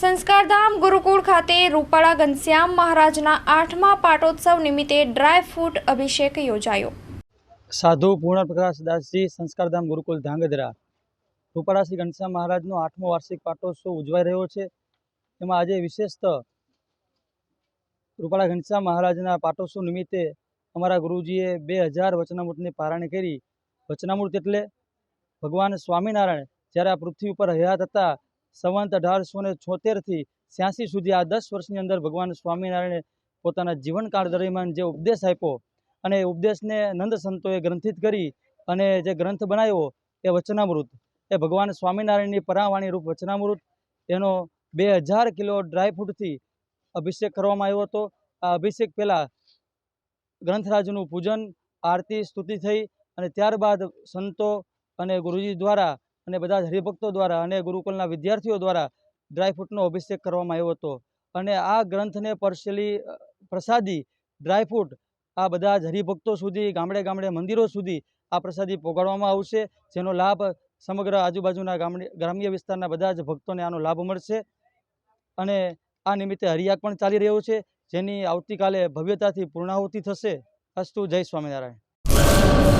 સંસ્કારધામ ગુરુકુળ ખાતે રૂપાળા ઘનશ્યામ મહારાજના આઠમા પાટોત્સવ નિમિત્તે ડ્રાય ફ્રૂટ અભિષેક યોજાયો. સાધુ પૂર્ણપ્રકાશ દાસજી સંસ્કારધામ ગુરુકુલ ધાંગધ્રા. રૂપાળા શ્રી ઘનશ્યામ મહારાજનો આઠમો વાર્ષિક પાટોત્સવ ઉજવાઈ રહ્યો છે. એમાં આજે વિશેષત રૂપાળા ઘનશ્યામ મહારાજના પાટોત્સવ નિમિત્તે અમારા ગુરુજીએ બે હજાર વચનામૃતની પારાયણ કરી. વચનામૃત એટલે ભગવાન સ્વામિનારાયણ. જ્યારે આ પૃથ્વી ઉપર હયાત હતા સંવંત અઢારસો ને છોતેરથી છ્યાસી સુધી આ દસ વર્ષની અંદર ભગવાન સ્વામિનારાયણે પોતાના જીવનકાળ દરમિયાન જે ઉપદેશ આપ્યો અને એ ઉપદેશને નંદ સંતોએ ગ્રંથિત કરી અને જે ગ્રંથ બનાવ્યો એ વચનામૃત. એ ભગવાન સ્વામિનારાયણની પરાવાણી રૂપ વચનામૃત. એનો બે હજાર કિલો ડ્રાયફ્રૂટથી અભિષેક કરવામાં આવ્યો હતો. આ અભિષેક પહેલાં ગ્રંથરાજનું પૂજન, આરતી, સ્તુતિ થઈ અને ત્યારબાદ સંતો અને ગુરુજી દ્વારા અને બધા જ હરિભક્તો દ્વારા અને ગુરુકુલના વિદ્યાર્થીઓ દ્વારા ડ્રાયફ્રૂટનો અભિષેક કરવામાં આવ્યો હતો. અને આ ગ્રંથને પરસેલી પ્રસાદી ડ્રાયફ્રૂટ આ બધા જ હરિભક્તો સુધી, ગામડે ગામડે, મંદિરો સુધી આ પ્રસાદી પહોંચાડવામાં આવશે, જેનો લાભ સમગ્ર આજુબાજુના ગ્રામ્ય વિસ્તારના બધા જ ભક્તોને આનો લાભ મળશે. અને આ નિમિત્તે હરિયાગ પણ ચાલી રહ્યો છે, જેની આવતીકાલે ભવ્યતાથી પૂર્ણાહુતિ થશે. અસ્તુ જય સ્વામિનારાયણ.